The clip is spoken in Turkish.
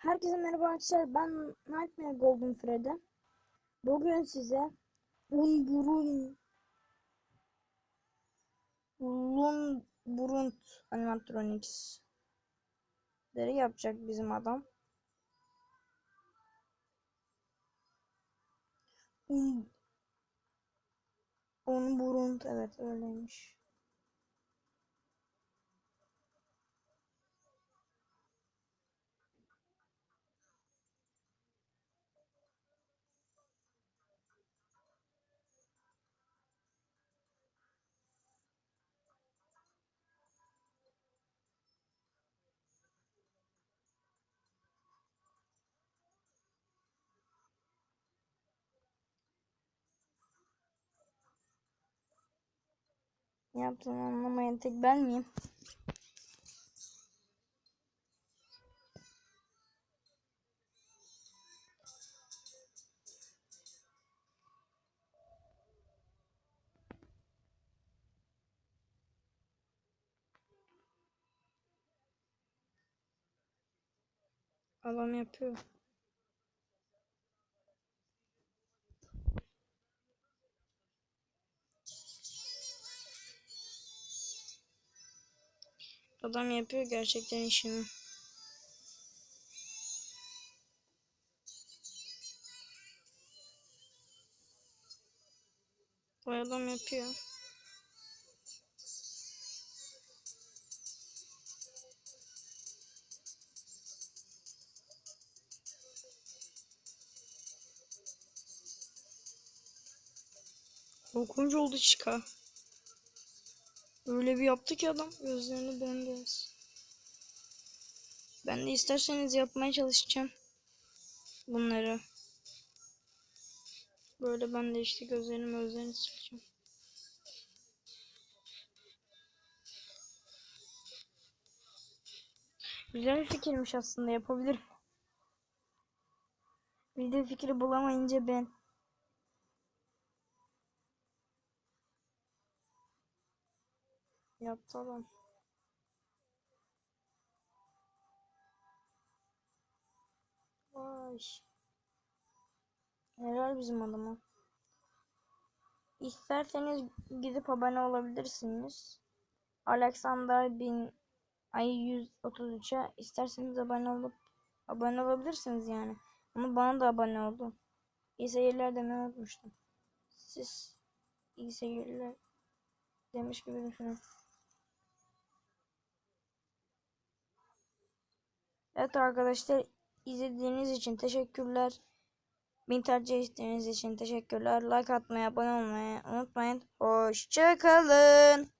Herkese merhaba arkadaşlar. Ben Nightmare Golden Freddy. Bugün size un burun un burunt animatronics leri yapacak bizim adam. Un un burunt evet öyleymiş. Ne yaptığını anlamayan tek ben miyim? Adam yapıyor. Adam yapıyor gerçekten işini. O adam yapıyor. Korkunç oldu çıka. Öyle bir yaptı ki adam gözlerini bembeyaz. Ben de isterseniz yapmaya çalışacağım. Bunları. Böyle ben de işte gözlerini gözlerini sileceğim. Güzel bir fikirmiş aslında yapabilirim. Bir fikri bulamayınca ben. Yaptı adam. Vay. Helal bizim adama. İsterseniz gidip abone olabilirsiniz. Alexander bin ay 133'e isterseniz abone olup abone olabilirsiniz yani. Ama bana da abone oldu. İyi seyirler demeyi unutmuştum. Siz iyi seyirler demiş gibi düşünün. Evet arkadaşlar izlediğiniz için teşekkürler. Beni tercih ettiğiniz için teşekkürler. Like atmayı, abone olmayı unutmayın. Hoşçakalın.